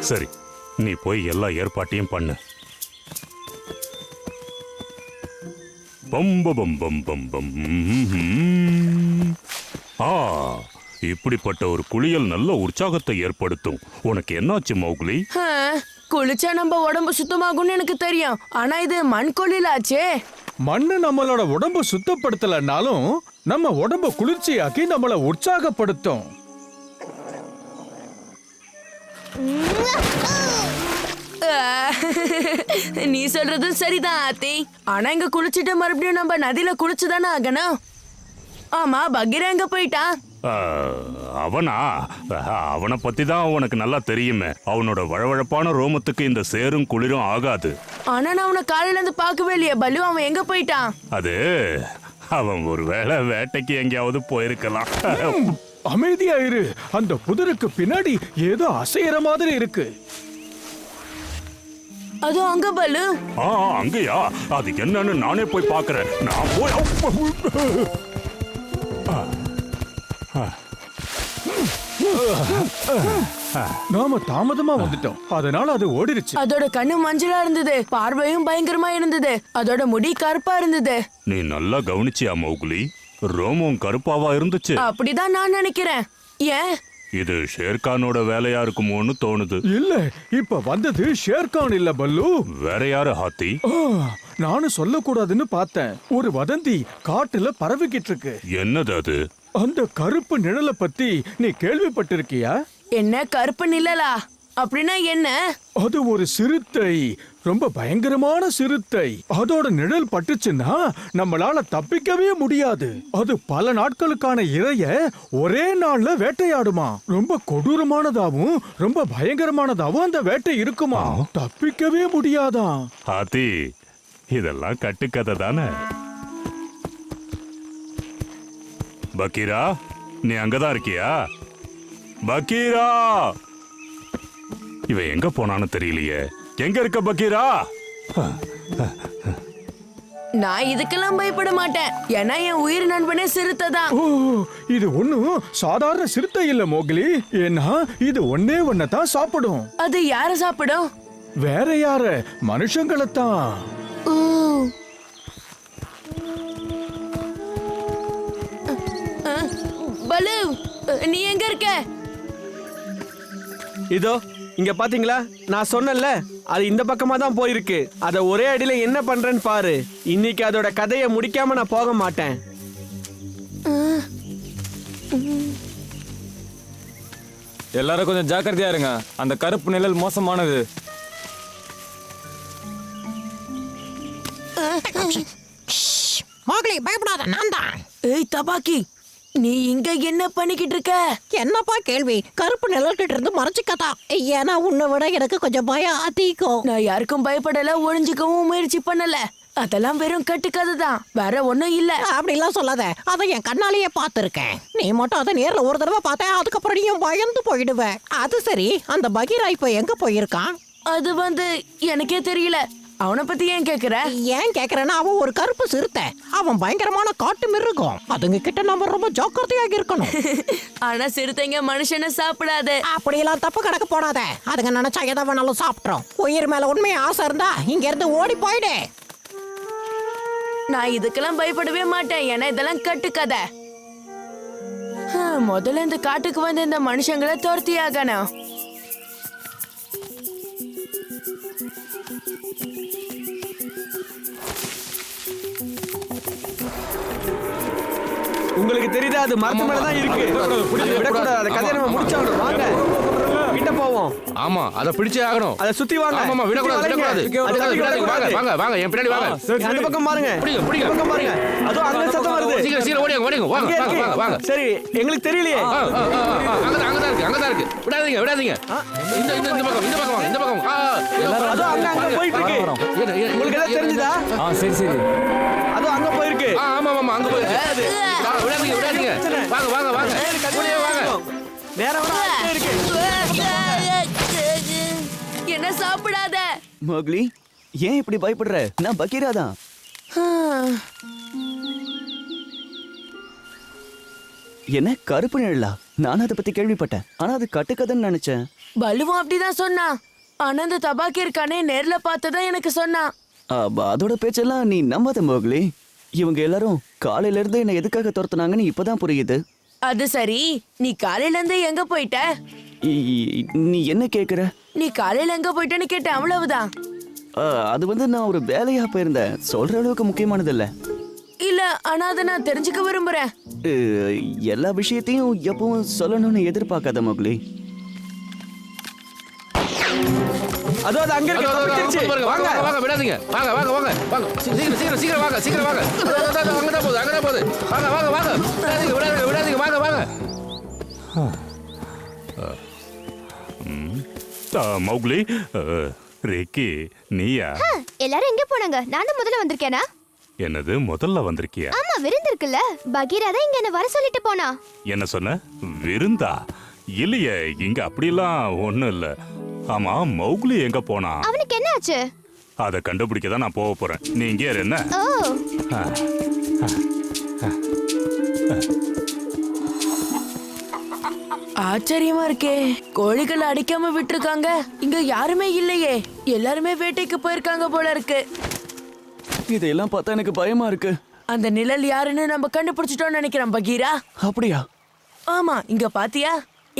சரி நீ போய் எல்லா ஏற்பாட்டையும் பண்ணு. பம்ப பம் பம் பம் பம் ம்ஹும். ஆ இப்படிப்பட்ட ஒரு குளியல் நல்ல உற்சாகத்தை ஏற்படுத்தும். உனக்கு என்னாச்சு மௌக்லி? ஆ, குளிச்சா நம்ம உடம்பு சுத்தமாகும்னு எனக்கு தெரியும். ஆனா இது மண் கொள்ளிலாச்சே மண்ணு நம்மளோட உடம்பு சுத்தப்படுத்தலனாலும் நம்ம உடம்ப குளிர்ச்சியாக்கி நம்மள உற்சாகப்படுத்தும். நீ சொல்றதும் சரிதான் ஆத்தி. ஆனா இங்க குளிச்சுட்டு மறுபடியும் நம்ம நதியில குளிச்சுதானே ஆகணும்? ஆமா பகீரா எங்க போயிட்டான் அவனா? அவனை பத்தி தான் உனக்கு நல்லா தெரியுமே. அவனோட வழவழப்பான ரோமத்துக்கு இந்த சேரும் குளிரும் ஆகாது. ஆனா நான் அவனை காலையில இருந்து பார்க்கவே இல்லையே பலு அவன் எங்க போயிட்டான்? அது அவன் ஒரு வேளை வேட்டைக்கு எங்கேயாவது போயிருக்கலாம். அமைதியா இரு அந்த புதருக்கு பின்னாடி ஏதோ அசையற மாதிரி இருக்கு அதோ அங்க பலு ஆ அங்கயா அது என்னன்னு நானே போய் பார்க்கறேன் நான் போய் நாம தாமதமா வந்துட்டோம் அதனால அது ஓடிருச்சு அதோட கண்ணு மஞ்சளா இருந்தது பார்வையும் பயங்கரமா இருந்தது அதோட முடி கருப்பா இருந்தது நீ நல்லா கவனிச்சியா மௌகுலி ரோமம் கருப்பாவா இருந்துச்சு. அப்படிதான் நான் நினைக்கிறேன். ஏன்? இது ஷேர்கானோட வேலையா இருக்குமோன்னு தோணுது. இல்ல இப்ப வந்தது ஷேர்கான் இல்ல பல்லு. வேற யாரு ஹாத்தி? ஆ, நானும் சொல்லக்கூடாதுன்னு பார்த்தேன். ஒரு வதந்தி காட்டுல பரவிக்கிட்டு இருக்கு என்னது அது? அந்த கருப்பு நிழலை பத்தி நீ கேள்விப்பட்டிருக்கியா? என்ன கருப்பு நிழலா? அப்படின்னா என்ன? அது ஒரு சிறுத்தை. ரொம்ப பயங்கரமான சிறுத்தை. அதோட நிழல் பட்டுச்சுன்னா நம்மளால தப்பிக்கவே முடியாது. அது பல நாட்களுக்கான இரைய ஒரே நாள்ல வேட்டையாடுமா. ரொம்ப கொடூரமானதாவும் ரொம்ப பயங்கரமானதாவும் அந்த வேட்டை இருக்குமா. தப்பிக்கவே முடியாதாம் ஹாத்தி இதெல்லாம் கட்டுக்கதை தானே. பக்கீரா நீ அங்கதான் இருக்கியா? பக்கீரா! இவன் எங்க போனான்னு தெரியலையே. எங்க இருக்க பக்கீரா? நான் இதுக்கெல்லாம் பயப்பட மாட்டேன். ஏன்னா என் உயிர் நண்பனே சிறுத்தை தான் ஓ இது ஒண்ணும் சாதாரண சிறுத்தை இல்ல மோகிலி. ஏன்னா இது ஒன்னே ஒன்னதான் சாப்பிடும். அது யார சாப்பிடும்? வேற யார? மனுஷங்களைத்தான். ஊ. அ, பலு நீ எங்க இருக்க? இதோ இங்க பாத்தீங்களா? நான் சொன்னேன்ல அது இந்த பக்கமா தான் போயிருக்கு. அத ஒரே அடியில என்ன பண்றேன்னு பாரு. இன்னைக்கு அதோட கதையை முடிக்காம நான் போக மாட்டேன். எல்லாரும் கொஞ்சம் ஜாக்கிரதையா இருங்க. அந்த கருப்பு நிழல் மோசமானது. மோகலி பயப்படாத நான் தான் ஏய் தபாக்கி. நீ இங்க என்ன பண்ணிக்கிட்டு இருக்க? என்னப்பா கேள்வி? கருப்பு நிழல்கிட்ட இருந்து மறைச்சிக்கதா ஏன்னா உன்னை விட எனக்கு கொஞ்சம் பயம் அதிகம். நான் யாருக்கும் பயப்படல ஒளிஞ்சுக்கவும் முயற்சி பண்ணல. அதெல்லாம் வெறும் கட்டுக்கதை தான். வேற ஒண்ணும் இல்ல. அப்படிலாம் சொல்லாத. அதை என் கண்ணாலேயே பார்த்துருக்கேன். நீ மட்டும் அதை நேர்ல ஒரு தடவை பார்த்தேன் அதுக்கப்புறம் நீயும் பயந்து போயிடுவ. அது சரி அந்த பகீரா இப்ப எங்க போயிருக்கான்? அது வந்து எனக்கே தெரியல. அவனை பத்தி ஏன் கேக்குற? ஏன் கேக்குறேன்னா அவன் ஒரு கருப்பு சிறுத்தை. அவன் பயங்கரமான காட்டு மிருகம். அதுங்க கிட்ட நம்ம ரொம்ப ஜாக்கிரதையாக இருக்கணும். ஆனா சிறுத்தைங்க மனுஷனை சாப்பிடாது. அப்படியெல்லாம் தப்பு கணக்கு போடாத. அதுங்க நினைச்சா எதை வேணாலும் சாப்பிட்றோம் உயிர் மேல உண்மையை ஆசை இருந்தா இங்க இருந்து ஓடி போயிடு. நான் இதுக்கெல்லாம் பயப்படவே மாட்டேன். ஏன்னா இதெல்லாம் கட்டுக்கதை முதல்ல இந்த காட்டுக்கு வந்து இந்த மனுஷங்களை துரத்தி ஆகணும் உங்களுக்கு தெரியுதா? அது மரத்து மேல தான் இருக்கு. விடக்கூடாது அந்த கதையை நம்ம முடிச்சாகணும். வாங்க. கிட்ட போவோம். ஆமா அத பிடிச்சே ஆகணும். அதை சுத்தி வாங்க. விடக்கூடாது வளைங்க. விடக்கூடாது, அதை விடக்கூடாது. வாங்க. வாங்க வாங்க என் பின்னாடி வாங்க. அந்த பக்கம் பாருங்க. பிடிங்க, பிடிங்க. பக்கம் பாருங்க. அதோ அங்க சத்தம் வருது. சீக்கிரம் சீக்கிரம் ஓடிங்க ஓடிங்க வாங்க அங்கே வாங்க இருக்கு. வாங்க வாங்க. சரி எங்களுக்கு தெரியலையே. ஆ, ஆ, ஆ, ஆ, அங்கதான் அங்கதான் இருக்கு இருக்கு. விடாதீங்க விடாதீங்க. இந்த இந்த இந்த பக்கம் இந்த பக்கம் வாங்க இந்த பக்கம் ஆ, அதோ அங்க அங்க போயிட்டு இருக்கு. உங்களுக்கு ஏதாவது தெரிஞ்சுதா? ஆ சரி சரி. அதோ அங்க ஆ, ஆமா ஆமா அங்க போயிருக்கு வாங்க, விடாதீங்க விடாதீங்க. வாங்க வாங்க வாங்க. கூடயே வாங்க. நேரம் வர ஆயிட்டே இருக்கு. என்ன சாப்பிடாத? மோக்லி ஏன் இப்படி பயப்படுற? நான் பக்கீரா தான். என்ன கருப்பு நிழலா? நானும் அதை பத்தி கேள்விப்பட்டேன். ஆனா அது கட்டுக்கதைன்னு நினைச்சேன். பலுவும் அப்படிதான் சொன்னான். ஆனா அந்த தபாக்கி இருக்கானே நேர்ல பார்த்ததான் எனக்கு சொன்னான். அப்ப அதோட பேச்செல்லாம் நீ நம்பாத மோகலி. இவங்க எல்லாரும் காலையில இருந்து என்ன எதுக்காக துரத்துனாங்கன்னு இப்பதான் புரியுது. அது சரி. நீ காலையில இருந்து எங்க போயிட்ட? நீ என்ன கேக்குற? நீ காலையில எங்க போயிட்டேன்னு கேட்டேன் அவ்வளவுதான். அது வந்து நான் ஒரு வேலையா போயிருந்தேன். சொல்ற அளவுக்கு முக்கியமானது இல்ல இல்ல ஆனா அதை நான் தெரிஞ்சுக்க விரும்புறேன். எல்லா விஷயத்தையும் எப்பவும் சொல்லணும்னு எதிர்பார்க்காத மோகலி. அதோ அது அங்க இருக்கு. தப்பிச்சிருச்சு. வாங்க. வாங்க விடாதீங்க. வாங்க வாங்க வாங்க வாங்க. சீக்கிரம் சீக்கிரம் சீக்கிரம் வாங்க சீக்கிரம் வாங்க. அதோ, அங்கதான் போகுது அங்கதான் போகுது. வாங்க வாங்க வாங்க. விடாதீங்க விடாதீங்க விடாதீங்க வாங்க வாங்க. மௌக்லி ரிக்கி நீயா? எல்லாரும் எங்க போனாங்க? நானும் முதல்ல வந்திருக்கேனா? என்னது முதல்ல வந்திருக்கியா? ஆமா விருந்து இருக்குல்ல. பகீரா தான் இங்க என்ன வர சொல்லிட்டு போனா. என்ன சொன்ன? விருந்தா? இல்லையே இங்க அப்படிலாம் ஒண்ணும் இல்ல. ஆமா மௌக்லி எங்க போனா? அவனுக்கு என்ன ஆச்சு அதை கண்டுபிடிக்க தான் நான் போக போறேன். நீ இங்கே இரு, என்ன? ஓ. ஆச்சரியமா இருக்கே. கோழிகள் அடிக்காம விட்டுருக்காங்க. இங்க யாருமே இல்லையே. எல்லாருமே வேட்டைக்கு போயிருக்காங்க போல இருக்கு. இதெல்லாம் பார்த்தா எனக்கு பயமா இருக்கு. அந்த நிழல் யாருன்னு நம்ம கண்டுபிடிச்சிட்டோம்னு நினைக்கிறேன் பகீரா. அப்படியா? ஆமா இங்க பாத்தியா?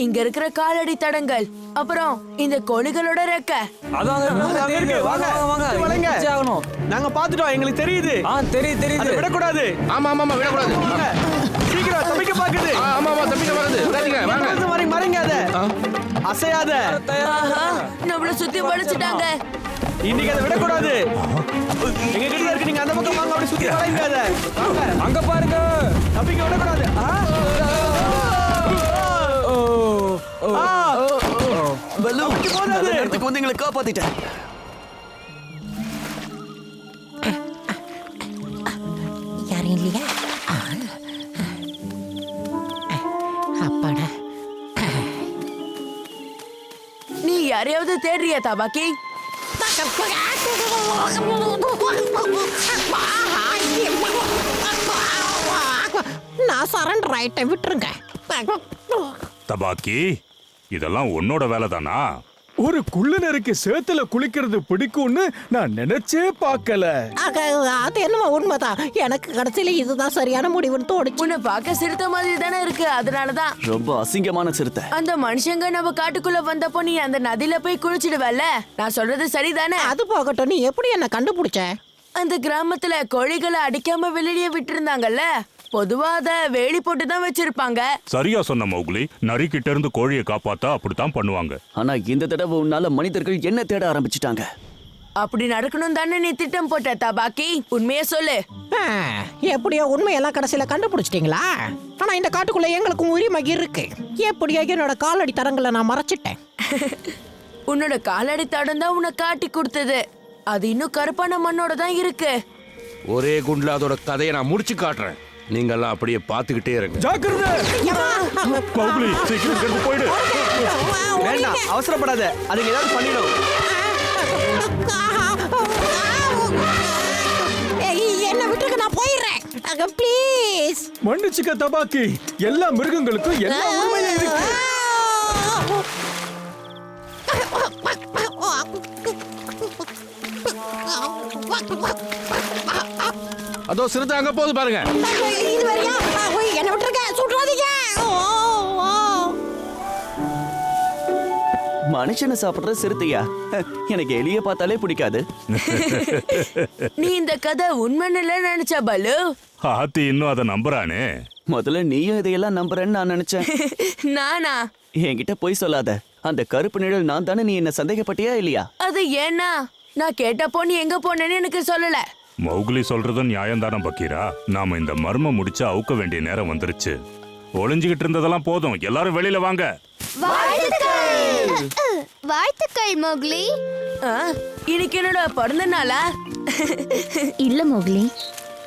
இங்க இருக்கிற காலடி தடங்கள். அப்புறம் இந்த கோழிகளோட ரெக்க. வாங்க வாங்க வளைங்க. வாங்க நாங்க பாத்துட்டோம் எங்களுக்கு தெரியுது. ஆ தெரியுது தெரியுது. விடக்கூடாது. ஆமா ஆமா ஆமா விடக்கூடாது. வாங்க. சீக்கிரம் தப்பிக்க பாக்குது ஆமா ஆமா வருது விடாதீங்க வாங்க. மாதிரி மறைங்காத. அசையாத. நம்மள சுத்தி படைச்சிட்டாங்க இன்னைக்கு அதை விடக்கூடாது. எங்க கிட்ட இருக்கு. நீங்க அந்த பக்கம் வாங்க அப்படி சுத்தி வளைங்காத வாங்க. அங்க பாருங்க. தப்பிக்க விடக்கூடாது. வந்து எங்களை காப்பாத்திட்டேன். யாரும் இல்லையா? ஆ. அப்பாடா. நீ யாரையாவது தேடுறியா தபாக்கி நான் சரண்டர் ஆயிட்டேன் விட்டுருங்க. தபாக்கி இதெல்லாம் உன்னோட வேலை தானா ஒரு குள்ளனருக்கு சேத்துல குளிக்கிறது பிடிக்கும்னு நான் நினைச்சே பார்க்கல. அது என்னமோ உண்மைதான். எனக்கு கடைசியில இதுதான் சரியான முடிவுன்னு தோணுச்சு. உன்னை பார்க்க சிறுத்த மாதிரி தானே இருக்கு. அதனாலதான் ரொம்ப அசிங்கமான சிறுத்தை. அந்த மனுஷங்க நம்ம காட்டுக்குள்ள வந்தப்போ நீ அந்த நதியில போய் குளிச்சிடுவல்ல? நான் சொல்றது சரிதானே? அது போகட்டும். நீ எப்படி என்ன கண்டுபிடிச்ச? அந்த கிராமத்துல கோழிகளை அடிக்காம வெளியே விட்டுருந்தாங்கல்ல? பொதுவா அத வேலி போட்டு தான் வச்சிருப்பாங்க. சரியா சொன்ன மௌக்லி. நரி கிட்ட இருந்து கோழியை காப்பாத்தா அப்படித்தான் பண்ணுவாங்க. ஆனா இந்த தடவை உன்னால மனிதர்கள் என்ன தேட ஆரம்பிச்சிட்டாங்க? அப்படி நடக்கணும் தானே நீ திட்டம் போட்ட தபாக்கி? உண்மையை சொல்லு. எப்படியோ உண்மையெல்லாம் கடைசியில கண்டுபிடிச்சிட்டீங்களா? ஆனா இந்த காட்டுக்குள்ள எங்களுக்கும் உரிமை இருக்கு. எப்படியோ என்னோட காலடி தரங்களை நான் மறைச்சிட்டேன். உன்னோட காலடி தடம் தான் உன்னை காட்டி கொடுத்தது. அது இன்னும் கருப்பான மண்ணோட தான் இருக்கு. ஒரே குண்டுல அதோட கதையை நான் முடிச்சு காட்டுறேன். நீங்கெல்லாம் அப்படியே பார்த்துக்கிட்டே இருங்க. ஜாக்கிரதை! மௌக்லி சீக்கிரம் இருந்து போயிடு. வேண்டாம் அவசரப்படாத. அதுங்க ஏதாவது பண்ணிடும். ஏய், என்ன விட்டுருக்க நான் போயிடுறேன். ப்ளீஸ் மன்னிச்சுக்க தபாக்கி. எல்லா மிருகங்களுக்கும் எல்லா உண்மையும் இருக்கு. அதோ சிறுத்தை அங்க போகுது பாருங்க. இது வரையா என்ன விட்டுருக்க ஓ. மனுஷனை சாப்பிடுற சிறுத்தையா? எனக்கு எலிய பார்த்தாலே பிடிக்காது. நீ இந்த கதை உண்மைன்னு நினைச்ச பலு? ஆத்தி இன்னும் அதை நம்புறானே. முதல்ல நீயும் இதையெல்லாம் நம்புறேன்னு நான் நினைச்சேன். நானா? என்கிட்ட போய் சொல்லாத. அந்த கருப்பு நிழல் நான் தானே நீ என்ன சந்தேகப்பட்டியா இல்லையா? அது ஏன்னா? நான் கேட்டப்போ நீ எங்க போனேன்னு எனக்கு சொல்லல. மௌக்லி சொல்றதும் நியாயம்தானே பக்கீரா? நாம இந்த மர்மம் முடிச்சு அவுக்க வேண்டிய நேரம் வந்துருச்சு. ஒளிஞ்சுகிட்டு இருந்ததெல்லாம் போதும். எல்லாரும் வெளியில வாங்க. வாழ்த்துக்கள் மோக்லி. ஆ, இன்னைக்கு என்னோட பிறந்த நாளா? இல்ல மோக்லி.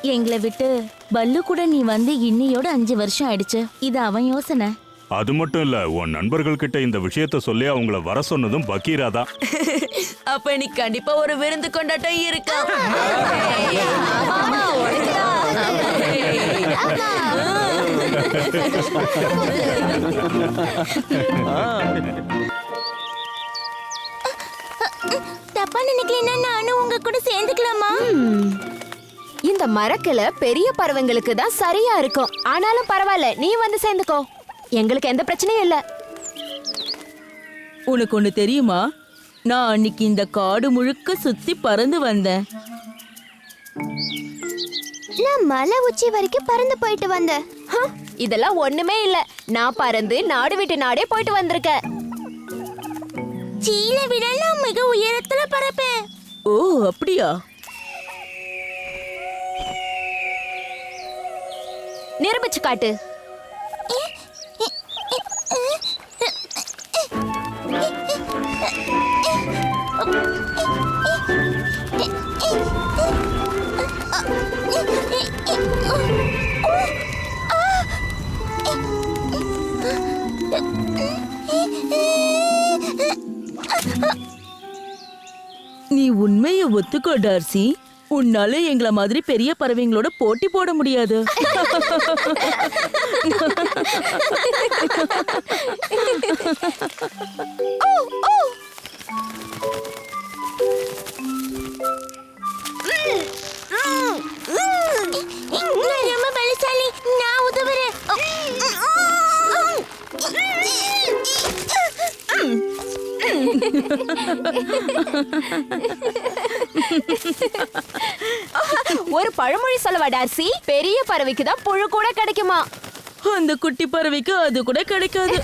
எங்களை விட்டு பல்லு கூட நீ வந்து இன்னையோட அஞ்சு வருஷம் ஆயிடுச்சு. இது அவன் யோசனை. அது மட்டும் இல்ல உன் நண்பர்கள் கிட்ட இந்த விஷயத்த சொல்லி அவங்கள வர சொன்னதும் பக்கீரா தான். அப்ப இன்னைக்கு கண்டிப்பா ஒரு விருந்து கொண்டாட்டம் இருக்கும் தப்பா நினைக்கலன்னா நானும் உங்க கூட சேர்ந்துக்கலாமா? இந்த மரக்கிளை பெரிய பறவைங்களுக்கு தான் சரியா இருக்கும். ஆனாலும் பரவாயில்ல நீ வந்து சேர்ந்துக்கோ. எங்களுக்கு எந்த பிரச்சனையும் இல்ல. உனக்கு ஒண்ணு தெரியுமா? நான் அன்னைக்கு இந்த காடு முழுக்க சுத்தி பறந்து வந்தேன். நான் மலை உச்சி வரைக்கும் பறந்து போயிட்டு வந்தேன். இதெல்லாம் ஒண்ணுமே இல்ல. நான் பறந்து நாடு விட்டு நாடே போயிட்டு வந்திருக்கேன். சீல விட நான் மிக உயரத்துல பறப்பேன். ஓ அப்படியா? நிரூபிச்சு காட்டு. ஒத்துக்கோ டார்சி. உன்னால எங்கள மாதிரி பெரிய பறவைங்களோட போட்டி போட முடியாது. நான் ரொம்ப பலசாலி நான் உதவுறேன் ஒரு பழமொழி சொல்லவா டார்சி? பெரிய பறவைக்கு தான் புழு கூட கிடைக்குமா? அந்த குட்டி பறவைக்கு அது கூட கிடைக்காது.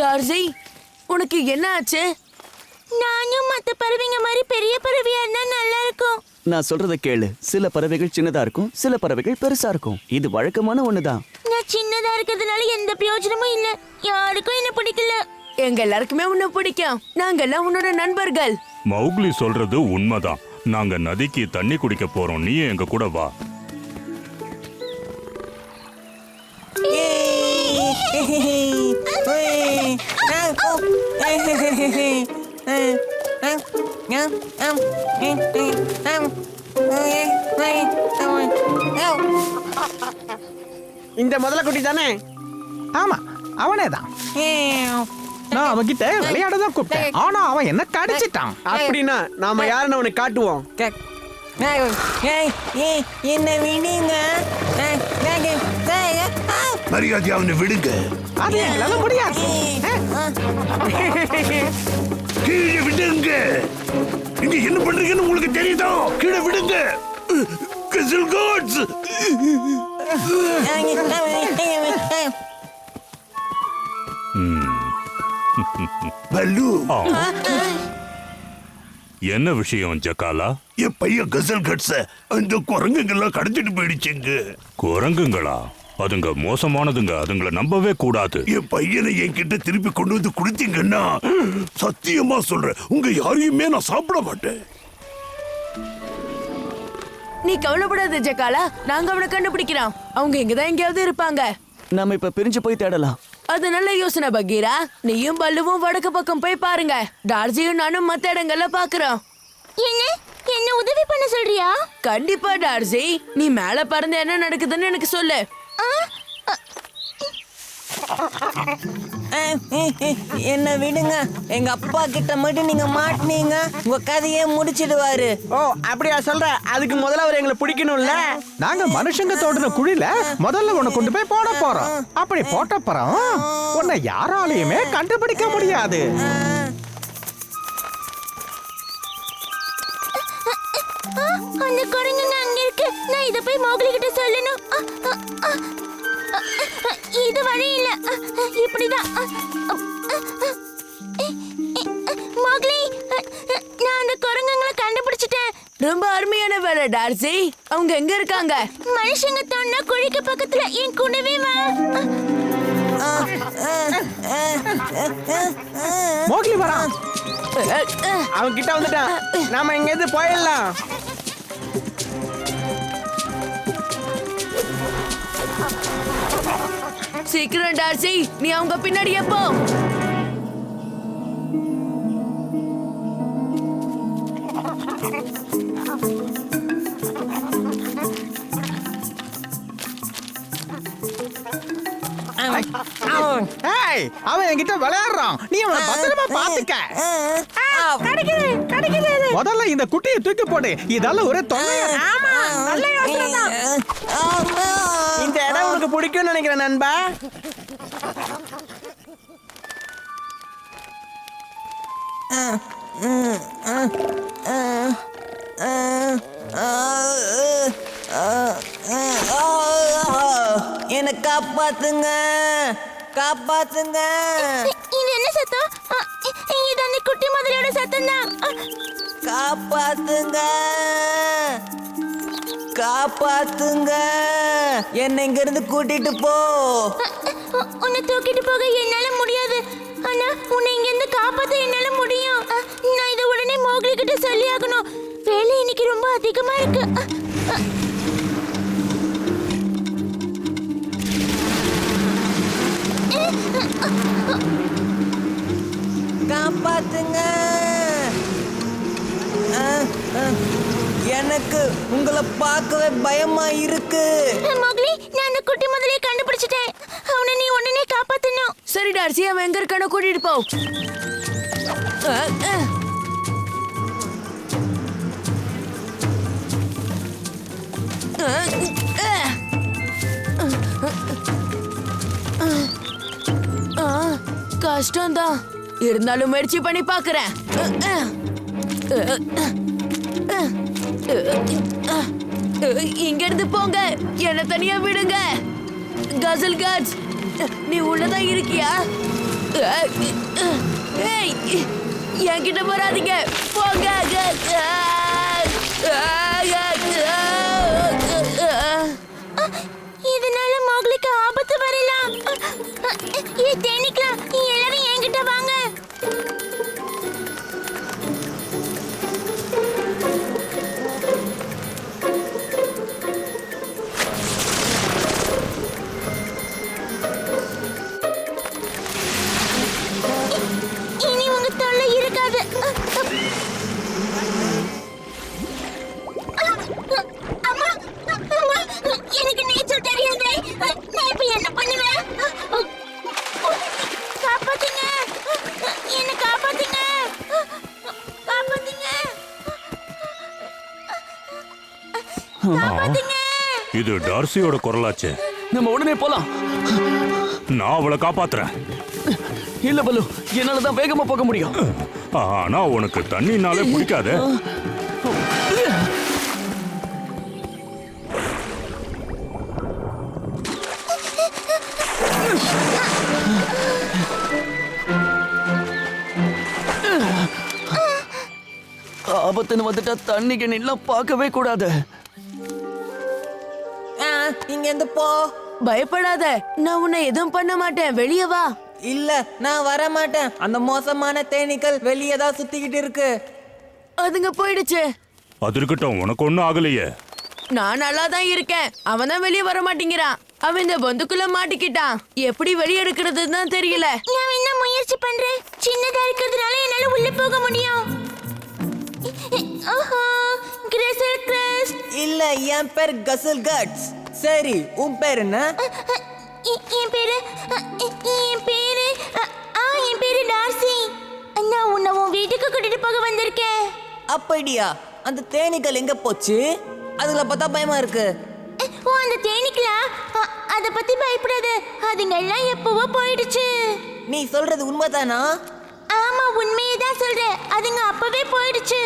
டார்சி உனக்கு என்ன ஆச்சு? நானும் மத்த பறவைங்க மாதிரி பெரிய பறவையா இருந்தா நல்லா இருக்கும். நான் சொல்றத கேளு. சில பறவைகள் சின்னதா இருக்கும் சில பறவைகள் பெருசா இருக்கும். இது வழக்கமான ஒண்ணுதான். நான் சின்னதா இருக்கிறதுனால எந்த பிரயோஜனமும் இல்ல. யாருக்கும் என்ன பிடிக்கல. எங்க எல்லாருக்குமே உன்னை பிடிக்கும். நாங்கெல்லாம் உன்னோட நண்பர்கள். மௌக்லி சொல்றது உண்மைதான். நாங்க நதிக்கு தண்ணி குடிக்க போறோம். நீ எங்க கூட வா. இந்த முதல குட்டி தானே? ஆமா அவனே தான் நான் அவன்கிட்ட விளையாட தான் கூப்பிட்டேன். ஆனா அவன் என்ன கடிச்சிட்டான். அப்படின்னா நாம யாருன்னு அவனுக்கு காட்டுவோம். என்ன விடுங்க. மரியாதை அவனை விடுங்க. அது எங்களால முடியாது. கீழே விடுங்க. நீங்க என்ன பண்றீங்கன்னு உங்களுக்கு தெரியுதா? கீழே விடுங்க. கசில் காட்ஸ் பல்லு. என்ன விஷயம் ஜக்காலா? என் பையன் கசல் கட்ஸ அந்த குரங்குங்கெல்லாம் கடத்திட்டு போயிடுச்சுங்க குரங்குங்களா? அதுங்க மோசமானதுங்க அதுங்களை நம்பவே கூடாது. என் பையனை என்கிட்ட திருப்பி கொண்டு வந்து கொடுத்தீங்கன்னா சத்தியமா சொல்றேன் உங்க யாரையுமே நான் சாப்பிட மாட்டேன். நீ கவலைப்படாத ஜக்காலா. நாங்க அவனை கண்டுபிடிக்கிறோம். அவங்க இங்கதான் எங்கேயாவது இருப்பாங்க. நாம இப்ப பிரிஞ்சு போய் தேடலாம். அது நல்ல யோசனை பகீரா. நீயும் பல்லுவும் வடக்கு பக்கம் போய் பாருங்க. டார்ஜியும் நானும் மத்த இடங்கள்ல பாக்குறோம். என்ன? என்ன உதவி பண்ண சொல்றியா? கண்டிப்பா டார்ஜி. நீ மேல பறந்து என்ன நடக்குதுன்னு எனக்கு சொல்லு. என்ன விடுங்க. எங்க அப்பா கிட்ட மட்டும் நீங்க மாட்டினீங்க. உங்க கதையே முடிச்சிடுவாரு. ஓ அப்படியா சொல்ற? அதுக்கு முதல்ல அவர் எங்களை பிடிக்கணும்ல? நாங்க மனுஷங்க தோண்டின குழியில முதல்ல உன்னை கொண்டு போய் போட போறோம். அப்படி போட்டப்புறம் உன்னை யாராலையுமே கண்டுபிடிக்க முடியாது. அந்த குரங்குங்க அங்க இருக்கு. நான் இத போய் மோகலி கிட்ட சொல்லணும் இது வழி இல்ல இப்படிதான் மோகலி நான் அந்த குரங்குங்களை கண்டுபிடிச்சிட்டேன் ரொம்ப அருமையான வேலை டார்ஜி அவங்க எங்க இருக்காங்க மனுஷங்க தோணுன குழிக்கு பக்கத்துல என் கூடவே வா. மோக்லி வரான் அவன் கிட்ட வந்துட்டான் நாம இங்க இருந்து போயிடலாம் சீக்கிரம் டார்சி நீ அவங்க பின்னாடி எப்போ? அவன் என்கிட்ட விளையாடுறான். நீ அவனை பத்திரமா பாத்துக்க முதல்ல இந்த குட்டியை தூக்கி போடு. இதெல்லாம் ஒரே தொகை ஆமா உனக்கு பிடிக்கும்னு நினைக்கிறேன் நண்பா. என்ன காப்பாத்துங்க. காப்பாத்துங்க. இது என்ன சத்தம்? இது அந்த குட்டி முதலியோட சத்தம் தான் காப்பாத்துங்க. காப்பாத்துங்க. என்ன இங்க இருந்து கூட்டிட்டு போ. உன்னை தூக்கிட்டு போக என்னால முடியாது. ஆனா உன்னை இங்க இருந்து காப்பாத்த என்னால முடியும். நான் இதை உடனே மோக்லி கிட்ட சொல்லி ஆகணும் வேலை இன்னைக்கு ரொம்ப அதிகமா இருக்கு. காப்பாத்துங்க. அஹ், அஹ். எனக்கு உங்களை பார்க்கவே பயமா இருக்கு. மோக்லி நான் அந்த குட்டி முதலையை கண்டுபிடிச்சிட்டேன். அவனை நீ உடனே காப்பாத்தணும் சரி டார்சி அவன் எங்க இருக்கானோ கூட்டிட்டு போ. கஷ்டம்தான். இருந்தாலும் முயற்சி பண்ணி பாக்குறேன் இங்க இருந்து போங்க. என்ன தனியா விடுங்க. கசல் காட்ஸ் நீ உள்ளதான் இருக்கியா? ஏய் என்கிட்ட வராதீங்க. போங்க இதனால மகளுக்கு ஆபத்து வரலாம். இது டார்சியோட குரலாச்சே. நம்ம உடனே போலாம். நான் அவளை காப்பாத்துறேன். இல்ல பலு என்னால தான் வேகமா போக முடியும். ஆனா உனக்கு தண்ணினாலே பிடிக்காதே. ஆபத்துன்னு வந்துட்டா தண்ணிக்கு நில்லாம் பார்க்கவே கூடாது. இங்க இருந்து போ. பயப்படாத நான் உன்னை எதுவும் பண்ண மாட்டேன். வெளியே வா. இல்ல நான் வர மாட்டேன் அந்த மோசமான தேனீக்கள் வெளியே தான் சுத்திக்கிட்டு இருக்கு. அதுங்க போயிடுச்சு. அது இருக்கட்டும் உனக்கு ஒன்றும் ஆகலையே. நான் நல்லா தான் இருக்கேன். அவன் தான் வெளியே வர மாட்டேங்கிறான் அவன் இந்த பொந்துக்குள்ள மாட்டிக்கிட்டான். எப்படி வெளியே எடுக்கிறதுன்னு தான் தெரியல. நான் என்ன முயற்சி பண்றேன்? சின்னதா இருக்கிறதுனால என்னால உள்ள போக முடியும். ஓஹோ கிரேசல் கிரஸ் இல்ல என் பேர் கசல் கட்ஸ் சரி உன் பேர் என்ன? என் பேரு என் பேரு ஆ என் பேரு டார்சி. நான் உன்னை உன் வீட்டுக்கு கூட்டிட்டு போக வந்திருக்கேன். அப்படியா? அந்த தேனீக்கள் எங்க போச்சு? அதுல பார்த்தா பயமா இருக்கு. ஓ அந்த தேனீக்களா? அத பத்தி பயப்படாத. அதுங்க எல்லாம் எப்பவோ போயிடுச்சு. நீ சொல்றது உண்மைதானா? ஆமா உண்மையை தான் சொல்றேன். அதுங்க அப்பவே போயிடுச்சு.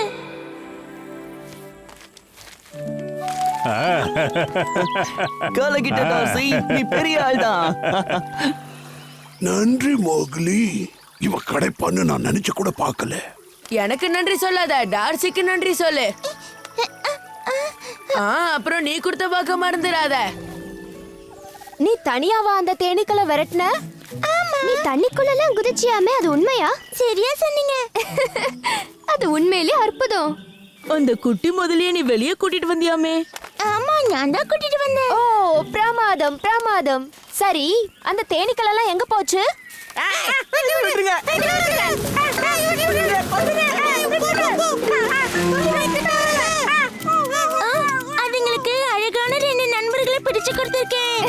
கலகிட்ட டார்சி நீ பெரிய ஆள்தான். நன்றி மோக்லி இவ கிடைப்பான்னு நான் நினைச்சு கூட பார்க்கல. எனக்கு நன்றி சொல்லாத டார்சிக்கு நன்றி சொல்லு. ஆ அப்புறம் நீ கொடுத்த வாக்க மறந்துடாத. நீ தனியாவா அந்த தேனீக்களை விரட்டின? நீ தண்ணிக்குள்ளலாம் குதிச்சியாமே அது உண்மையா? சரியா சொன்னீங்க. அது உண்மையிலே அற்புதம். அந்த குட்டி முதலிய நீ வெளியே கூட்டிட்டு வந்தியாமே? ஆமா நான் தான் கூட்டிட்டு வந்தேன். ஓ பிரமாதம் பிரமாதம். சரி அந்த தேனீக்கள் எல்லாம் எங்க போச்சு? அதுங்களுக்கு அழகான ரெண்டு நண்பர்களை பிடிச்சு கொடுத்துருக்கேன்.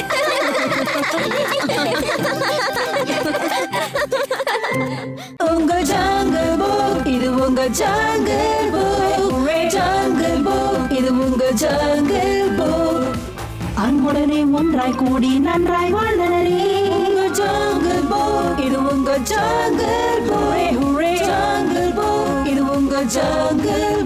உங்க ஜாங்கல் புக் இது உங்க ஜாங்க புக் புக் உங்க ஜாங்கிள் புக் அன்புடனே ஒன்றாய் கூடி நன்றாய் வாழ்ந்தனரே. உங்க ஜாங்கிள் புக் இது உங்க ஜாங்கிள் புக் ஜாங்கிள் புக் இது உங்க ஜாங்கிள்